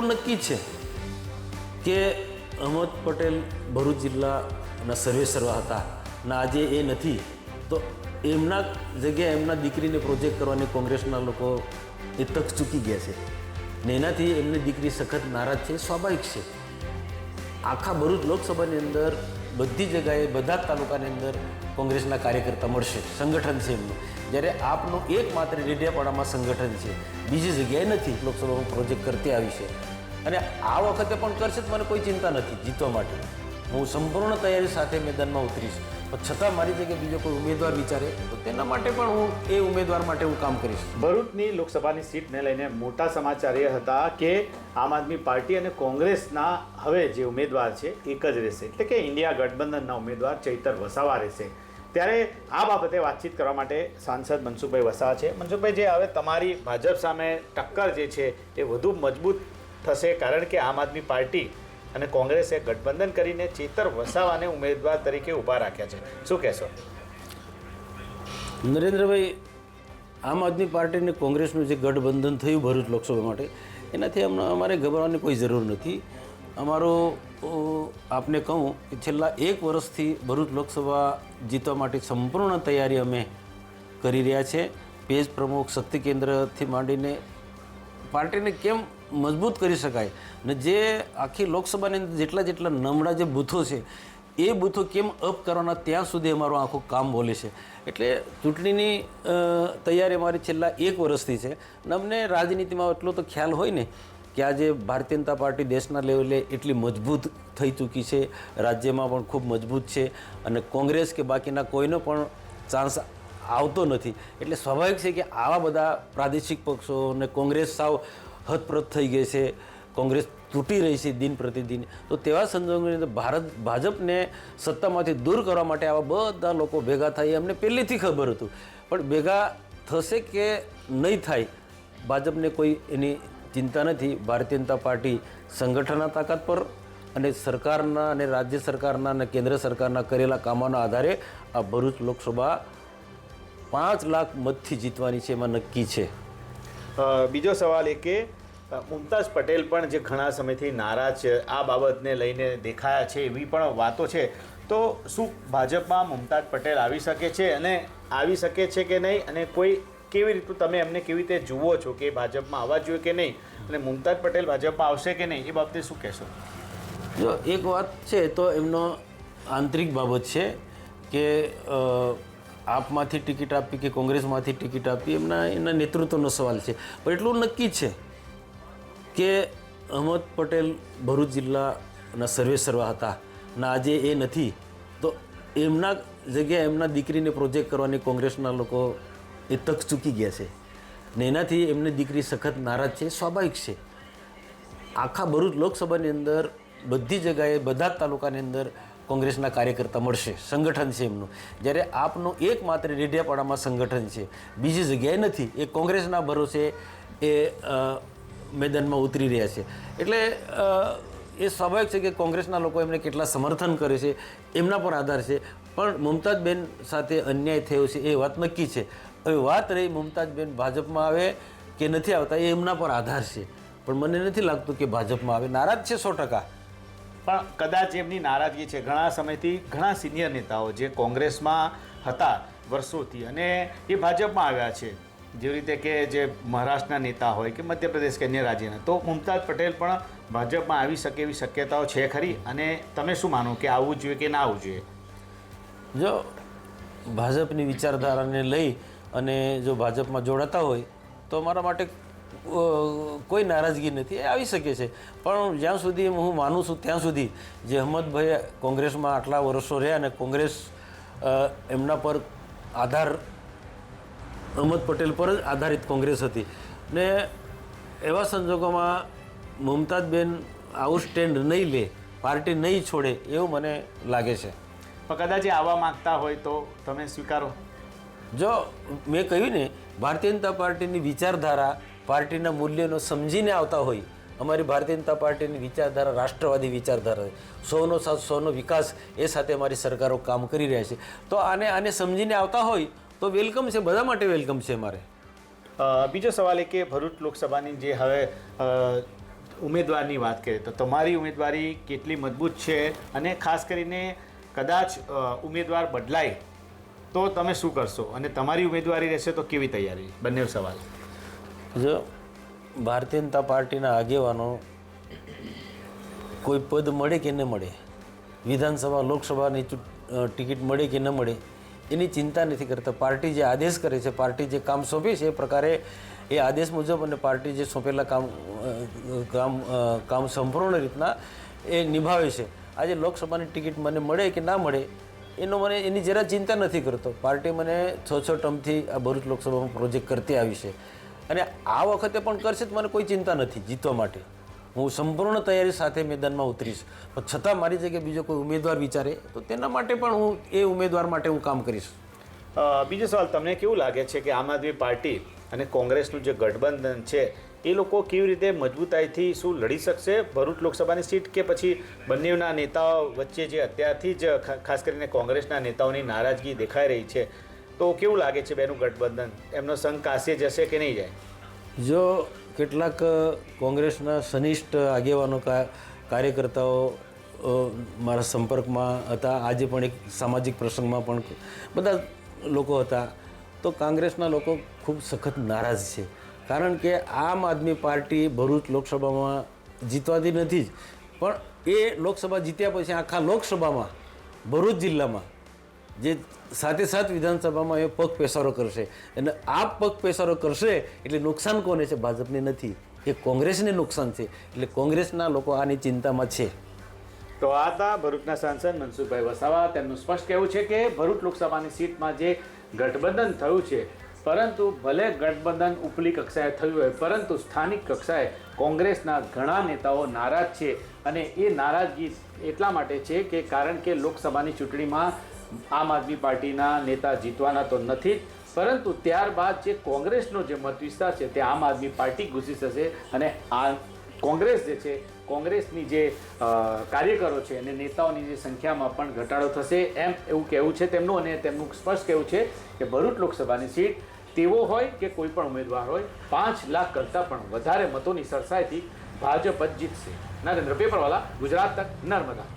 એટલું નક્કી છે કે અહમદ પટેલ ભરૂચ જિલ્લાના સર્વે સર્વા હતા ને આજે એ નથી, તો એમના જગ્યાએ એમના દીકરીને પ્રોજેક્ટ કરવાની કોંગ્રેસના લોકો એ તક ચૂકી ગયા છે. ને એનાથી એમની દીકરી સખત નારાજ છે, સ્વાભાવિક છે. આખા ભરૂચ લોકસભાની અંદર બધી જગાએ બધા જ તાલુકાની અંદર કોંગ્રેસના કાર્યકર્તા મળશે, સંગઠન છે એમનું. જ્યારે આપનું એકમાત્ર રેડિયાપાડામાં સંગઠન છે, બીજી જગ્યાએ નથી લોકસભામાં પ્રોજેક્ટ કરતી આવી છે. અને આ વખતે પણ કરશે તો મને કોઈ ચિંતા નથી જીતવા માટે. હું સંપૂર્ણ તૈયારી સાથે મેદાનમાં ઉતરીશ. પણ છતાં મારી જગ્યાએ બીજો કોઈ ઉમેદવાર વિચારે, તો તેના માટે પણ હું એ ઉમેદવાર માટે હું કામ કરીશ. ભરૂચની લોકસભાની સીટને લઈને મોટા સમાચાર એ હતા કે આમ આદમી પાર્ટી અને કોંગ્રેસના હવે જે ઉમેદવાર છે, એક જ રહેશે. એટલે કે ઇન્ડિયા ગઠબંધનના ઉમેદવાર ચૈતર વસાવા રહેશે. ત્યારે આ બાબતે વાતચીત કરવા માટે સાંસદ મનસુખભાઈ વસાવા છે. મનસુખભાઈ જે હવે તમારી ભાજપ સામે ટક્કર જે છે, એ વધુ મજબૂત થશે કારણ કે આમ આદમી પાર્ટી અને કોંગ્રેસે ગઠબંધન કરીને ચેતર વસાવાને ઉમેદવાર તરીકે ઊભા રાખ્યા છે. શું કહેશો? નરેન્દ્રભાઈ, આમ આદમી પાર્ટી અને કોંગ્રેસનું જે ગઠબંધન થયું ભરૂચ લોકસભા માટે, એનાથી અમને અમારે ગભરાવાની કોઈ જરૂર નથી. અમારો આપને કહું કે છેલ્લા એક વર્ષથી ભરૂચ લોકસભા જીતવા માટે સંપૂર્ણ તૈયારી અમે કરી રહ્યા છે. પેજ પ્રમુખ શક્તિ કેન્દ્રથી માંડીને પાર્ટીને કેમ મજબૂત કરી શકાય. ને જે આખી લોકસભાની અંદર જેટલા જેટલા નમડા જે બૂથો છે, એ બૂથો કેમ અપ કરવાના ત્યાં સુધી અમારું આખું કામ બોલે છે. એટલે ચૂંટણીની તૈયારી અમારી છેલ્લા એક વર્ષથી છે. અને અમને રાજનીતિમાં એટલો તો ખ્યાલ હોય ને કે આજે ભારતીય જનતા પાર્ટી દેશના લેવલે એટલી મજબૂત થઈ ચૂકી છે. રાજ્યમાં પણ ખૂબ મજબૂત છે અને કોંગ્રેસ કે બાકીના કોઈનો પણ ચાન્સ આવતો નથી. એટલે સ્વાભાવિક છે કે આવા બધા પ્રાદેશિક પક્ષો અને કોંગ્રેસ સાવ હતપ્રત થઈ ગઈ છે. કોંગ્રેસ તૂટી રહી છે દિન પ્રતિદિન. તો તેવા સંજોગોની અંદર ભારત, ભાજપને સત્તામાંથી દૂર કરવા માટે આવા બધા લોકો ભેગા થાય એમને પહેલેથી ખબર હતું. પણ ભેગા થશે કે નહીં થાય, ભાજપને કોઈ એની ચિંતા નથી. ભારતીય જનતા પાર્ટી સંગઠનના તાકાત પર અને સરકારના અને રાજ્ય સરકારના અને કેન્દ્ર સરકારના કરેલા કામોના આધારે આ ભરૂચ લોકસભા પાંચ લાખ મતથી જીતવાની છે એમાં નક્કી છે. બીજો સવાલ એ કે મુમતાઝ પટેલ પણ જે ઘણા સમયથી નારાજ છે, આ બાબતને લઈને દેખાયા છે એવી પણ વાતો છે. તો શું ભાજપમાં મુમતાજ પટેલ આવી શકે છે અને આવી શકે છે કે નહીં? અને કોઈ કેવી રીતનું તમે એમને કેવી રીતે જુઓ છો કે ભાજપમાં આવવા જોઈએ કે નહીં? અને મુમતાજ પટેલ ભાજપમાં આવશે કે નહીં? એ બાબતે શું કહેશો? જો, એક વાત છે તો એમનો આંતરિક બાબત છે કે આપમાંથી ટિકિટ આપી કે કોંગ્રેસમાંથી ટિકિટ આપી એમના એના નેતૃત્વનો સવાલ છે. પણ એટલું નક્કી છે કે અહમદ પટેલ ભરૂચ જિલ્લાના સર્વે સર્વા હતા અને આજે એ નથી, તો એમના જગ્યાએ એમના દીકરીને પ્રોજેક્ટ કરવાની કોંગ્રેસના લોકો એ તક ચૂકી ગયા છે. ને એનાથી એમની દીકરી સખત નારાજ છે, સ્વાભાવિક છે. આખા ભરૂચ લોકસભાની અંદર બધી જગાએ બધા જ તાલુકાની અંદર કોંગ્રેસના કાર્યકર્તા મળશે, સંગઠન છે એમનું. જ્યારે આપનું એકમાત્ર રેઢિયાપાડામાં સંગઠન છે, બીજી જગ્યાએ નથી. એ કોંગ્રેસના ભરોસે એ મેદાનમાં ઉતરી રહ્યા છે. એટલે એ સ્વાભાવિક છે કે કોંગ્રેસના લોકો એમને કેટલા સમર્થન કરે છે, એમના પર આધાર છે. પણ મુમતાજબેન સાથે અન્યાય થયો છે એ વાત નક્કી છે. હવે વાત રહી મુમતાજબેન ભાજપમાં આવે કે નથી આવતા એ એમના પર આધાર છે. પણ મને નથી લાગતું કે ભાજપમાં આવે. નારાજ છે સો ટકા. પણ કદાચ એમની નારાજગી છે. ઘણા સમયથી ઘણા સિનિયર નેતાઓ જે કોંગ્રેસમાં હતા વર્ષોથી અને એ ભાજપમાં આવ્યા છે. જેવી રીતે કે જે મહારાષ્ટ્રના નેતા હોય કે મધ્યપ્રદેશ કે અન્ય રાજ્યના, તો મુમતાજ પટેલ પણ ભાજપમાં આવી શકે એવી શક્યતાઓ છે ખરી? અને તમે શું માનો કે આવવું જોઈએ કે ના આવવું જોઈએ? જો, ભાજપની વિચારધારાને લઈ અને જો ભાજપમાં જોડાતા હોય, તો મારા માટે કોઈ નારાજગી નથી. એ આવી શકે છે. પણ જ્યાં સુધી હું માનું છું, ત્યાં સુધી જે અહમદભાઈ કોંગ્રેસમાં આટલા વર્ષો રહ્યા અને કોંગ્રેસ એમના પર આધાર અહમદ પટેલ પર જ આધારિત કોંગ્રેસ હતી. ને એવા સંજોગોમાં મમતાજબેન આવું સ્ટેન્ડ નહીં લે પાર્ટી નહીં છોડે એવું મને લાગે છે. પણ કદાચ એ આવવા માગતા હોય તો તમે સ્વીકારો. જો મેં કહ્યું ને ભારતીય જનતા પાર્ટીની વિચારધારા પાર્ટીના મૂલ્યોનો સમજીને આવતા હોય અમારી ભારતીય જનતા પાર્ટીની વિચારધારા રાષ્ટ્રવાદી વિચારધારા છે. સૌનો સાથ સૌનો વિકાસ એ સાથે અમારી સરકારો કામ કરી રહ્યા છે. તો આને આને સમજીને આવતા હોય તો વેલકમ છે બધા માટે વેલકમ છે મારે. બીજો સવાલ એ કે ભરૂચ લોકસભાની જે હવે ઉમેદવારની વાત કરીએ તો તમારી ઉમેદવારી કેટલી મજબૂત છે અને ખાસ કરીને કદાચ ઉમેદવાર બદલાય તો તમે શું કરશો? અને તમારી ઉમેદવારી રહેશે તો કેવી તૈયારી? બંને સવાલ. જો ભારતીય જનતા પાર્ટીના આગેવાનો કોઈ પદ મળે કે ન મળે વિધાનસભા લોકસભાની ટિકિટ મળે કે ન મળે એની ચિંતા નથી કરતા. પાર્ટી જે આદેશ કરે છે, પાર્ટી જે કામ સોંપે છે, એ પ્રકારે એ આદેશ મુજબ અને પાર્ટી જે સોંપેલા કામ કામ કામ સંપૂર્ણ રીતના એ નિભાવે છે. આજે લોકસભાની ટિકિટ મને મળે કે ના મળે, એનો મને, એની જરા ચિંતા નથી કરતો. પાર્ટી મને છ છ ટર્મથી આ ભરૂચ લોકસભામાં પ્રોજેક્ટ કરતી આવી છે. અને આ વખતે પણ કરશે તો મને કોઈ ચિંતા નથી જીતવા માટે. હું સંપૂર્ણ તૈયારી સાથે મેદાનમાં ઉતરીશ. પણ છતાં મારી જગ્યાએ બીજો કોઈ ઉમેદવાર વિચારે, તો તેના માટે પણ હું એ ઉમેદવાર માટે હું કામ કરીશ. બીજો સવાલ, તમને કેવું લાગે છે કે આમ આદમી પાર્ટી અને કોંગ્રેસનું જે ગઠબંધન છે, એ લોકો કેવી રીતે મજબૂતાઈથી શું લડી શકશે? ભરૂચ લોકસભાની સીટ કે પછી બંનેના નેતાઓ વચ્ચે જે અત્યારથી જ ખાસ કરીને કોંગ્રેસના નેતાઓની નારાજગી દેખાઈ રહી છે. તો કેવું લાગે છે બેનું ગઠબંધન? એમનો સંઘ કાશે જશે કે નહીં જાય? જો કેટલાક કોંગ્રેસના સનિષ્ઠ આગેવાનો કાર્યકર્તાઓ મારા સંપર્કમાં હતા. આજે પણ એક સામાજિક પ્રસંગમાં પણ બધા લોકો હતા. તો કોંગ્રેસના લોકો ખૂબ સખત નારાજ છે. કારણ કે આમ આદમી પાર્ટી ભરૂચ લોકસભામાં જીતવાતી નથી જ. પણ એ લોકસભા જીત્યા પછી આખા લોકસભામાં, ભરૂચ જિલ્લામાં જે સાથે સાથ વિધાનસભામાં એ પગ પેસારો કરશે. અને આ પગ પેસારો કરશે એટલે નુકસાન કોને છે? ભાજપને નથી. એ કોંગ્રેસને નુકસાન છે. એટલે કોંગ્રેસના લોકો આની ચિંતામાં છે. તો આ હતા ભરૂચના સાંસદ મનસુખભાઈ વસાવા. તેમનું સ્પષ્ટ કહેવું છે કે ભરૂચ લોકસભાની સીટમાં જે ગઠબંધન થયું છે, પરંતુ ભલે ગઠબંધન ઉપલી કક્ષાએ થયું હોય, પરંતુ સ્થાનિક કક્ષાએ કોંગ્રેસના ઘણા નેતાઓ નારાજ છે. અને એ નારાજગી એટલા માટે છે કે કારણ કે લોકસભાની ચૂંટણીમાં આમ આદમી પાર્ટીના નેતા જીતવાના તો નથી જ પરંતુ ત્યારબાદ જે કોંગ્રેસનો જે મત વિસ્તાર છે તે આમ આદમી પાર્ટી ઘૂસી જશે અને આ કોંગ્રેસ જે છે, કોંગ્રેસની જે કાર્યકરો છે અને નેતાઓની જે સંખ્યામાં પણ ઘટાડો થશે એમ એવું કહેવું છે તેમનું અને તેમનું સ્પષ્ટ કહેવું છે કે ભરૂચ લોકસભાની સીટ તેવો હોય કે કોઈ પણ ઉમેદવાર હોય, પાંચ લાખ કરતાં પણ વધારે મતોની સરસાઈથી ભાજપ જ જીતશે. નરેન્દ્ર, પેપરવાલા, ગુજરાત તક નર્મદા.